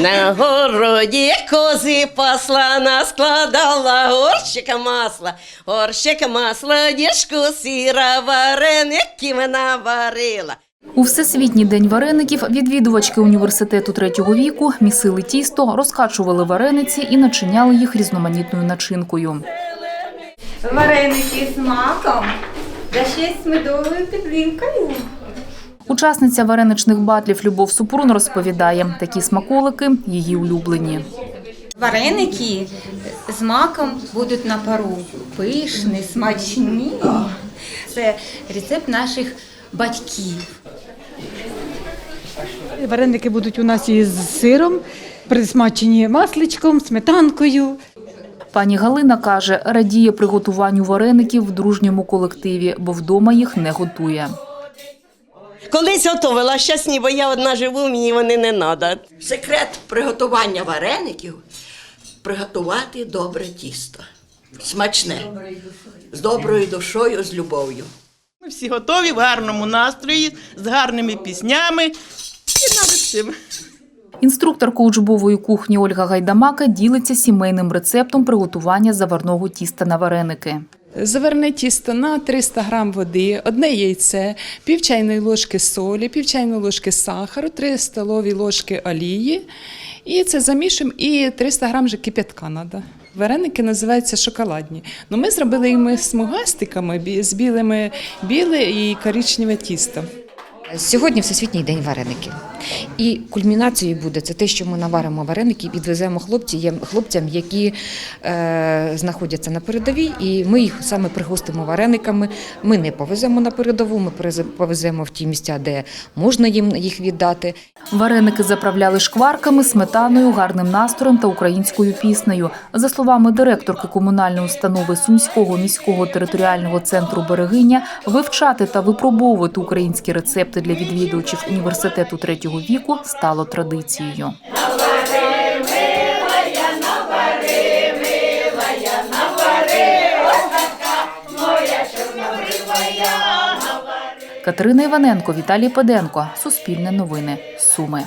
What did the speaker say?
На городі кози пасла, наскладала горщика масла, горщик масла, діжку сіра, вареників наварила. У Всесвітній день вареників відвідувачки університету третього віку місили тісто, розкачували варениці і начиняли їх різноманітною начинкою. Вареники з маком, да ще й з медовою підлінкою. Учасниця вареничних батлів Любов Супрун розповідає, такі смаколики її улюблені. Вареники з маком будуть на пару. Пишні, смачні. Це рецепт наших батьків. Вареники будуть у нас із сиром, присмачені масличком, сметанкою. Пані Галина каже, радіє приготуванню вареників в дружньому колективі, бо вдома їх не готує. Колись готувала, щас ні, бо я одна живу, мені вони не треба. Секрет приготування вареників приготувати добре тісто. Смачне. З доброю душою, з любов'ю. Ми всі готові в гарному настрої, з гарними піснями і навіть цим. Інструкторка учбової кухні Ольга Гайдамака ділиться сімейним рецептом приготування заварного тіста на вареники. Заверне тісто на 300 грам води, одне яйце, пів чайної ложки солі, пів чайної ложки сахару, 3 столові ложки олії. І це замішуємо, і 300 грам же кип'ятка треба. Вареники називаються шоколадні. Ну, ми зробили їх смугастиками з білими біле і коричневе тісто. Сьогодні Всесвітній день вареників. І кульмінацією буде це те, що ми наваримо вареники і відвеземо хлопці, хлопцям, які е, знаходяться на передовій, і ми їх саме пригостимо варениками. Ми не повеземо на передову, ми повеземо в ті місця, де можна їм їх віддати. Вареники заправляли шкварками, сметаною, гарним настроєм та українською піснею. За словами директорки комунальної установи Сумського міського територіального центру Берегиня, вивчати та випробовувати українські рецепти для відвідувачів університету третього віку стало традицією. Катерина Іваненко, Віталій Педенко. Суспільне новини. Суми.